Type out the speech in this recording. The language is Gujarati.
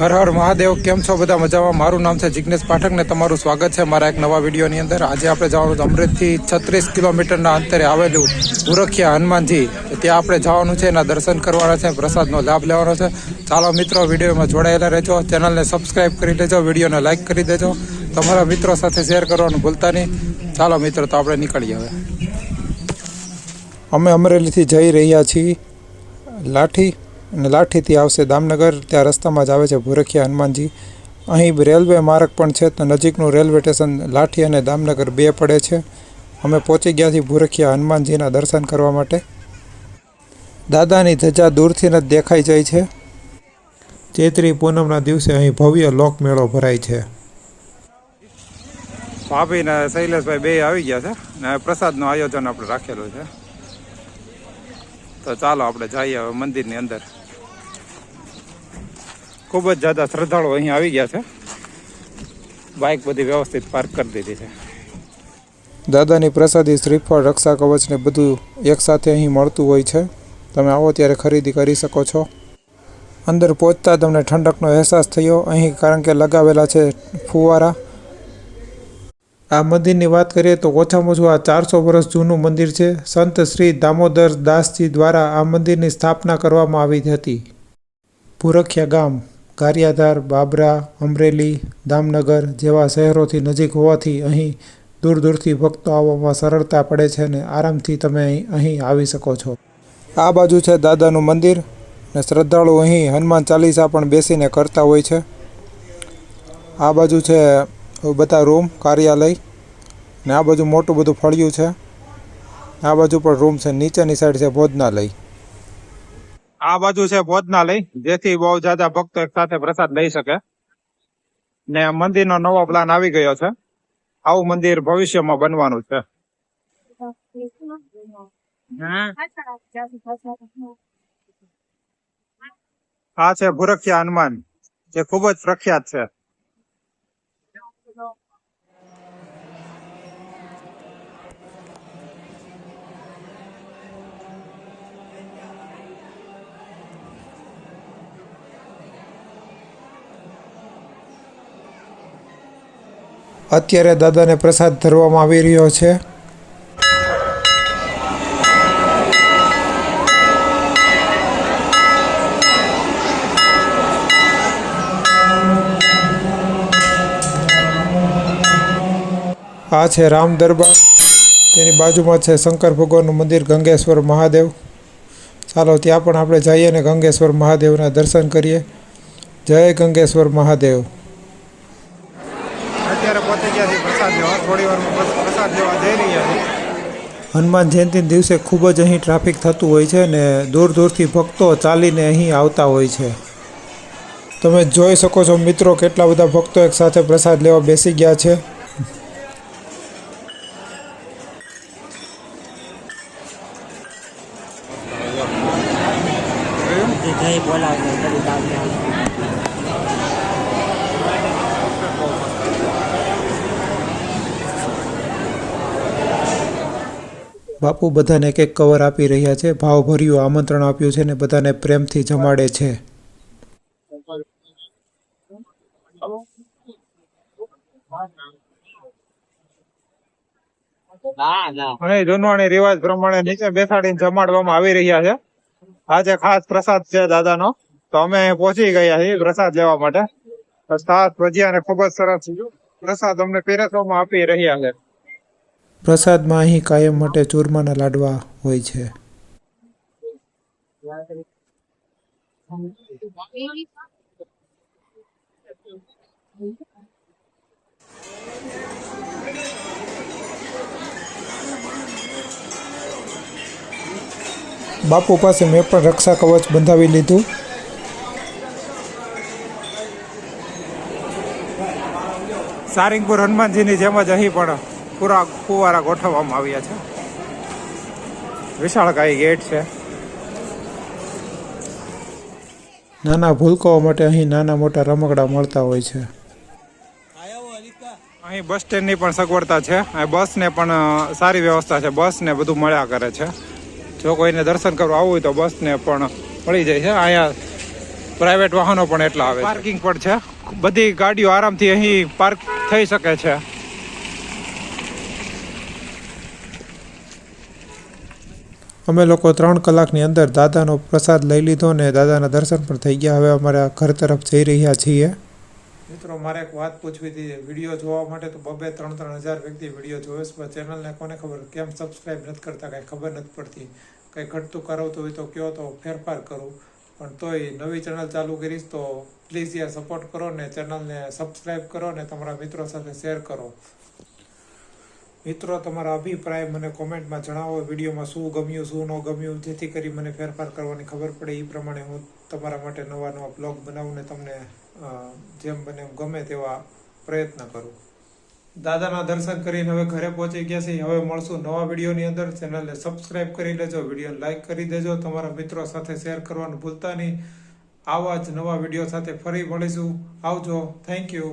હર હર મહાદેવ, કેમ છો? બધા મજામાં? મારું નામ છે જિગ્નેશ પાઠક ને તમારું સ્વાગત છે મારા એક નવા વિડીયોની અંદર. આજે આપણે જવાનું છે અમરેલીથી છત્રીસ કિલોમીટરના અંતરે આવેલું ગુરખિયા હનુમાનજી. ત્યાં આપણે જવાનું છે, એના દર્શન કરવાના છે, પ્રસાદનો લાભ લેવાનો છે. ચાલો મિત્રો, વિડીયોમાં જોડાયેલા રહેજો. ચેનલને સબસ્ક્રાઈબ કરી લેજો વિડીયોને લાઇક કરી દેજો. તમારા મિત્રો સાથે શેર કરવાનું ભૂલતા નહીં. ચાલો મિત્રો, તો આપણે નીકળીએ હવે. અમે અમરેલીથી જઈ રહ્યા છીએ લાઠી અને લાઠીથી આવશે દામનગર, ત્યાં રસ્તામાં જ આવે છે ભૂરખિયા હનુમાનજી. અહીં રેલવે માર્ગ પણ છે, તો નજીકનું રેલવે સ્ટેશન લાઠી અને દામનગર બે પડે છે. અમે પહોંચી ગયા છીએ ભૂરખિયા હનુમાનજીના દર્શન કરવા માટે. દાદાની ધજા દૂરથી જ દેખાઈ જાય છે. ચૈત્રી પૂનમના દિવસે અહીં ભવ્ય લોકમેળો ભરાય છે. ભાભી શૈલેષભાઈ બે આવી ગયા છે ને પ્રસાદનું આયોજન આપણે રાખેલું છે. તો ચાલો આપણે જઈએ હવે મંદિરની અંદર. ખૂબ જ જ્યાદા શ્રદ્ધાળુઓ અહીં આવી ગયા છે. બાઇક બધી વ્યવસ્થિત પાર્ક કરી દીધી છે. દાદાની પ્રસાદી, શ્રીફળ, રક્ષા કવચ ને બધું એકસાથે અહીં મળતું હોય છે. તમે આવો ત્યારે ખરીદી કરી શકો છો. અંદર પહોંચતા તમને ઠંડકનો અહેસાસ થયો. અહીં કારણ કે લગાવેલા છે ફુવારા. આ મંદિરની વાત કરીએ તો ઓછામાં ઓછું આ ચારસો વર્ષ જૂનું મંદિર છે. સંત શ્રી દામોદર દાસજી દ્વારા આ મંદિરની સ્થાપના કરવામાં આવી હતી. ભૂરખિયા ગામ. ગારિયાધાર બાબરા, અમરેલી, દામનગર જેવા શહેરોથી નજીક હોવાથી અહીં દૂર દૂરથી ભક્તો આવવામાં સરળતા પડે છે અને આરામથી તમે અહીં અહીં આવી શકો છો. આ બાજુ છે દાદાનું મંદિર ને શ્રદ્ધાળુ અહીં હનુમાન ચાલીસા પણ બેસીને કરતા હોય છે. આ બાજુ છે બધા રૂમ, કાર્યાલય ને આ બાજુ મોટું બધું ફળિયું છે. આ બાજુ પણ રૂમ છે, નીચેની સાઈડ છે ભોજનાલય. આ બાજુ છે ભોજનાલય જેથી બહુ જાજા ભક્તો એક સાથે પ્રસાદ લઈ શકે. ને મંદિરનો નવો પ્લાન આવી ગયો છે. આવું મંદિર ભવિષ્યમાં બનવાનું છે. આ છે ભૂરખિયા હનુમાન જે ખૂબ જ પ્રખ્યાત છે. અત્યારે દાદાને પ્રસાદ ધરવામાં આવી રહ્યો છે. આ છે રામ દરબાર. તેની બાજુમાં છે શંકર ભગવાનનું મંદિર ગંગેશ્વર મહાદેવ. ચાલો ત્યાં પણ આપણે જઈએ ને ગંગેશ્વર મહાદેવના દર્શન કરીએ. જય ગંગેશ્વર મહાદેવ અત્યારે પહોંચી ગયા છીએ પ્રસાદ લેવા. થોડી વારમાં બસ પ્રસાદ લેવા જઈ રહ્યા છીએ હનુમાન જયંતિ દિવસે ખૂબ જ અહીં ટ્રાફિક થતું હોય છે ને દૂર દૂરથી ભક્તો ચાલીને અહીં આવતા હોય છે. તમે જોઈ શકો છો મિત્રો કેટલા બધા ભક્તો એક સાથે પ્રસાદ લેવા બેસી ગયા છે. જય બોલાવજો કદી કામ ના બાપુ બધાને એક કવર આપી રહ્યા છે. ભાવભર્યું આમંત્રણ આપ્યું છે ને બધાને પ્રેમથી જમાડે છે. ના ના જૂનવાણી રિવાજ પ્રમાણે નીચે બેસાડીને જમાડવામાં આવી રહ્યા છે. આજે ખાસ પ્રસાદ છે દાદાનો. તો અમે પહોંચી ગયા છીએ પ્રસાદ લેવા માટે. ખાસ ભજીયા અને ખૂબ જ સરસ પ્રસાદ અમને પીરસવામાં આપી રહ્યા છે. પ્રસાદમાં અહીં કાયમ માટે ચૂરમાના લાડવા હોય છે. બાપુ પાસે મેં પણ રક્ષા કવચ બંધાવી લીધું. સારંગપુર હનુમાનજીની જેમ જ અહીં પણ પૂરા ફુવારા ગોઠવવામાં આવ્યા છે. વિશાળકાય ગેટ છે. નાના ભૂલકાઓ માટે અહીં નાના મોટા રમકડા મળતા હોય છે. અહીં બસ સ્ટેન્ડની પણ સગવડતા છે. બસને પણ સારી વ્યવસ્થા છે. બસ ને બધું મળ્યા કરે છે. જો કોઈને દર્શન કરવા આવવું હોય તો બસને પણ મળી જાય છે. અહીંયા પ્રાઇવેટ વાહનો પણ એટલા આવે પાર્કિંગ પણ છે. બધી ગાડીઓ આરામથી અહીં પાર્ક થઈ શકે છે. અમે લોકો ત્રણ કલાકની અંદર દાદાનો પ્રસાદ લઈ લીધો ને દાદાના દર્શન પણ થઈ ગયા. હવે અમારા ઘર તરફ જઈ રહ્યા છીએ. મિત્રો, મારે એક વાત પૂછવી હતી. વીડિયો જોવા માટે તો બબે ત્રણ ત્રણ હજાર વ્યક્તિ વીડિયો જોવે છે. પણ ચેનલને કોને ખબર? કેમ સબસ્ક્રાઇબ નથી કરતા? કાંઈ ખબર નથી પડતી. કંઈ ઘટતું કરાવતું હોય તો કયો તો ફેરફાર કરું. પણ તોય નવી ચેનલ ચાલુ કરીશ તો પ્લીઝ યાર સપોર્ટ કરો ને ચેનલને સબસ્ક્રાઇબ કરો ને તમારા મિત્રો સાથે શેર કરો. મિત્રો, તમારા અભિપ્રાય મને કોમેન્ટમાં જણાવો. વિડીયોમાં શું ગમ્યું, શું ન ગમ્યું, જેથી કરી મને ફેરફાર કરવાની ખબર પડે. એ પ્રમાણે હું તમારા માટે નવા નવા બ્લોગ બનાવને તમને જેમ બને એમ ગમે તેવા પ્રયત્ન કરું. દાદાના દર્શન કરીને હવે ઘરે પહોંચી ગયા છે હવે મળશું નવા વિડીયોની અંદર. ચેનલને સબસ્ક્રાઇબ કરી લેજો. વિડીયોને લાઇક કરી દેજો. તમારા મિત્રો સાથે શેર કરવાનું ભૂલતા નહીં. આવા જ નવા વીડિયો સાથે ફરી મળીશું. આવજો. Thank you.